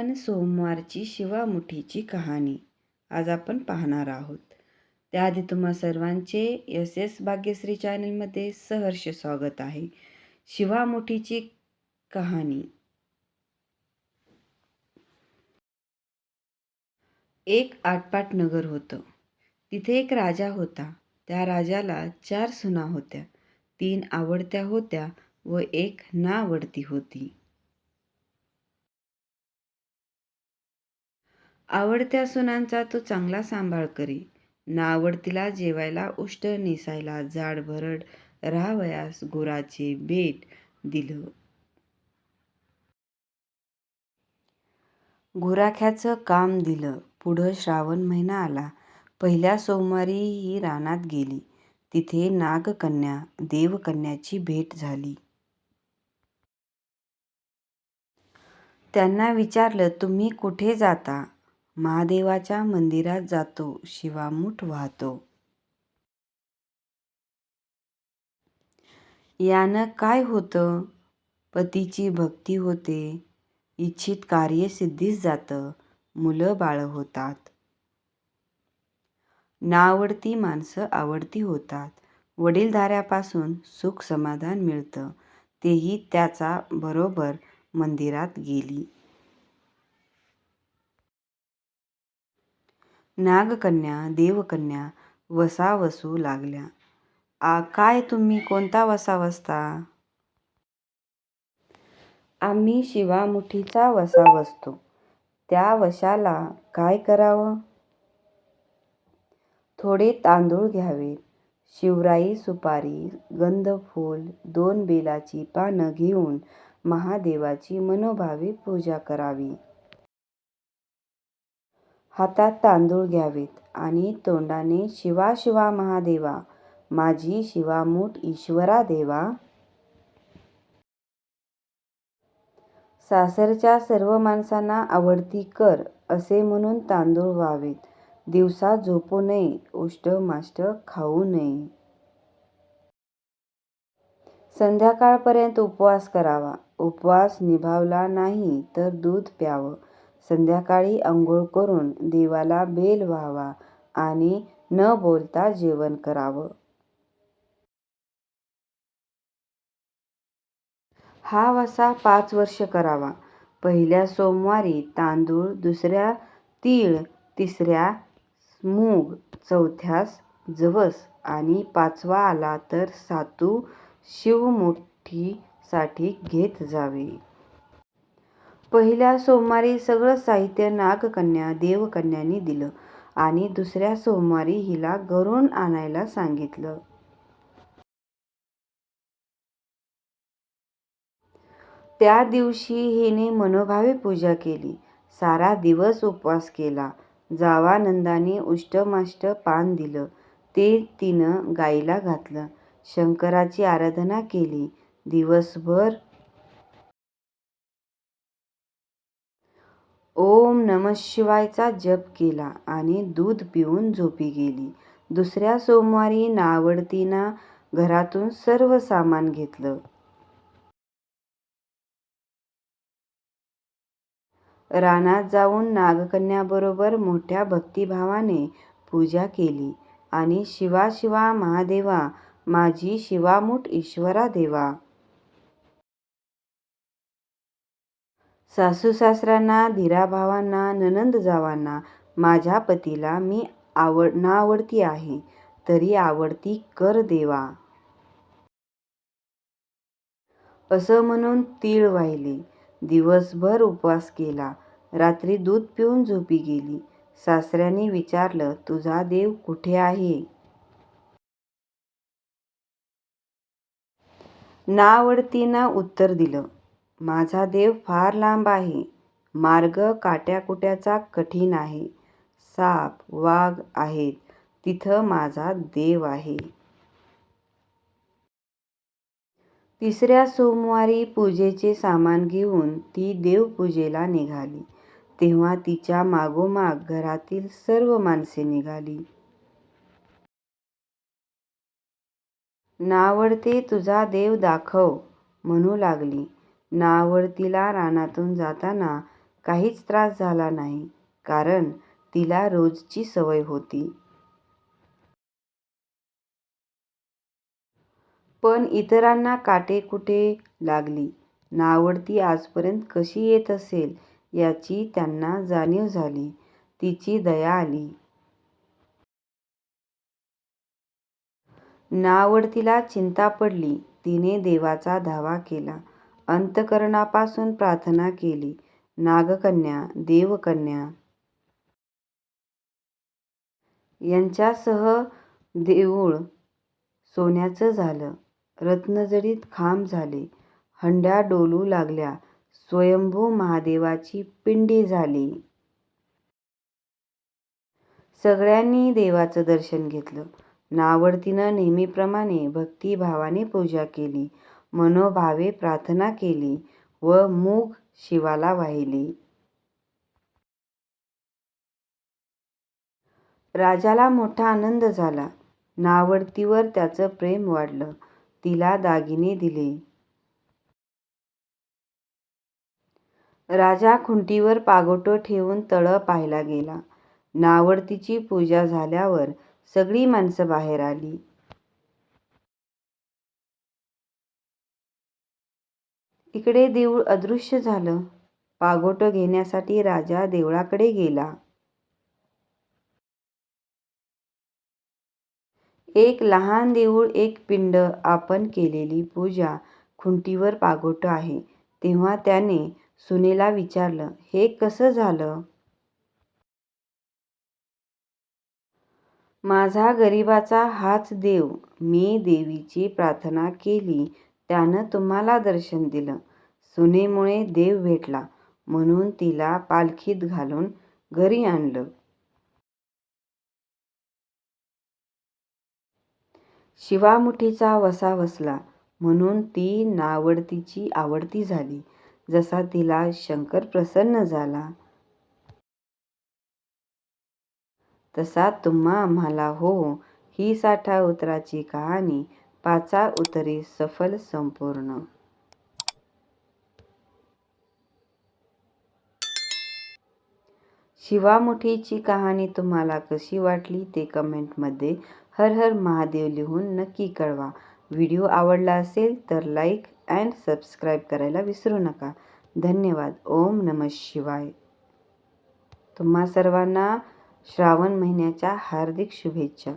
मन सोमवारची शिवामुठीची कहाणी. आज आपण पाहणार आहोत. त्याआधी तुम्हा सर्वांचे एस एस भाग्यश्री चॅनलमध्ये सहर्ष स्वागत आहे. शिवामुठीची कहाणी. एक आटपाट नगर होतं. तिथे एक राजा होता. त्या राजाला चार सुना होत्या. तीन आवडत्या होत्या व एक नावडती होती. आवडत्या सुनांचा तो चांगला सांभाळ करी. नावडतीला जेवायला उष्ट नेसायला जाड भरड राहावयास गुराचे बेट दिलं. गुराख्याचं काम दिलं. पुढं श्रावण महिना आला. पहिल्या सोमवारी ही रानात गेली. तिथे नागकन्या देवकन्याची भेट झाली. त्यांना विचारलं तुम्ही कुठे जाता? महादेवाच्या मंदिरात जातो शिवामूठ वाहतो. यानं काय होतं? पतीची भक्ती होते इच्छित कार्य सिद्धीस जातं मुलं बाळ होतात. नावडती माणसं आवडती होतात. वडीलधाऱ्यापासून सुख समाधान मिळतं. तेही त्याचा बरोबर मंदिरात गेली. नागकन्या देवकन्या वसा वसू लागल्या. आ काय तुम्ही कोणता वसा वसता आम्ही शिवामुठीचा वसा वसतो त्या वशाला काय करावं? थोडे तांदूळ घ्यावेत शिवराई सुपारी गंधफूल दोन बेलाची पानं घेऊन महादेवाची मनोभावे पूजा करावी. हातात तांदूळ घ्यावेत आणि तोंडाने शिवा शिवा महादेवा माझी शिवामूठ ईश्वरा देवा. सासरच्या सर्व माणसांना आवडती कर असे म्हणून तांदूळ व्हावेत. दिवसा झोपू नये उष्ट माष्ट खाऊ नये. संध्याकाळपर्यंत उपवास करावा. उपवास निभावला नाही तर दूध प्यावं. संध्याकाळी आंघोळ करून देवाला बेल व्हावा आणि न बोलता जेवण करावं. हा वसा पाच वर्ष करावा. पहिल्या सोमवारी तांदूळ दुसऱ्या तीळ तिसऱ्या मूग चौथ्यास जवस आणि पाचवा आला तर सातू शिवमुठीसाठी घेत जावे. पहिल्या सोमवारी सगळं साहित्य नागकन्या देवकन्यांनी दिलं आणि दुसऱ्या सोमवारी हिला घरून आणायला सांगितलं. त्या दिवशी हिने मनोभावे पूजा केली सारा दिवस उपवास केला जावानंदाने उष्टमाष्ट पान दिलं ते तिनं गाईला घातलं शंकराची आराधना केली दिवसभर ओम नम शिवायचा जप केला आणि दूध पिऊन झोपी गेली. दुसऱ्या सोमवारी नावडतीनं घरातून सर्व सामान घेतलं. रानात जाऊन नागकन्याबरोबर मोठ्या भक्तिभावाने पूजा केली आणि शिवा शिवा महादेवा माझी शिवामूठ ईश्वरा देवा. सासू सासऱ्यांना धीराभावांना ननंद जावांना माझ्या पतीला मी आवड नावडती आहे. तरी आवडती कर देवा. असं म्हणून तीळ वाहिले. दिवसभर उपवास केला. रात्री दूध पिऊन झोपी गेली. सासऱ्याने विचारलं तुझा देव कुठे आहे? नावडतीनं उत्तर दिलं. माझा देव फार लांब आहे. मार्ग काट्याकुट्याचा कठीण आहे. साप वाघ आहेत. तिथं माझा देव आहे. तिसऱ्या सोमवारी पूजेचे सामान घेऊन ती देवपूजेला निघाली. तेव्हा तिच्या मागोमाग घरातील सर्व माणसे निघाली. नावडते तुझा देव दाखव म्हणू लागली. नावडतीला रानातून जाताना काहीच त्रास झाला नाही कारण तिला रोजची सवय होती. पण इतरांना काटेकुटे लागली. नावडती आजपर्यंत कशी येत असेल याची त्यांना जाणीव झाली. तिची दया आली. नावडतीला चिंता पडली. तिने देवाचा धावा केला. अंतःकरणापासून प्रार्थना केली. नागकन्या, देवकन्या यांच्यासह देऊळ सोन्याचं झालं. रत्नजडीत खांब झाले. हंड्या डोलू लागल्या. स्वयंभू महादेवाची पिंडी झाली. सगळ्यांनी देवाचं दर्शन घेतलं. नावडतीनं नेहमीप्रमाणे भक्तिभावाने पूजा केली. मनोभावे प्रार्थना केली व मूग शिवाला वाहिली. राजाला मोठा आनंद झाला. नावडतीवर त्याचं प्रेम वाढलं. तिला दागिने दिले. राजा खुंटीवर पागोटं ठेवून तळं पाहायला गेला. नावडतीची पूजा झाल्यावर सगळी माणसं बाहेर आली. इकडे देऊळ अदृश्य झालं. पागोटं घेण्यासाठी राजा देवळाकडे गेला. एक लहान देऊळ, एक पिंड, आपण केलेली पूजा, खुंटीवर पागोटं आहे. तेव्हा त्याने सुनेला विचारलं, हे कसं झालं? माझा गरिबाचा हाच देव. मी देवीची प्रार्थना केली त्यानं तुम्हाला दर्शन दिलं. सुनेमुळे देव भेटला म्हणून तिला पालखीत घालून घरी आणलं. शिवामुठीचा वसा वसला म्हणून ती नावडतीची आवडती झाली. जसा तिला शंकर प्रसन्न झाला. तसा तुम्हा आम्हाला हो. ही साठा उतराची कहाणी. पाचा उतरी सफल संपूर्ण. शिवामुठीची कहाणी तुम्हाला कशी वाटली ते कमेंटमध्ये हर हर महादेव लिहून नक्की कळवा. व्हिडिओ आवडला असेल तर लाईक अँड सबस्क्राईब करायला विसरू नका. धन्यवाद. ओम नमः शिवाय. तुम्हा सर्वांना श्रावण महिन्याच्या हार्दिक शुभेच्छा.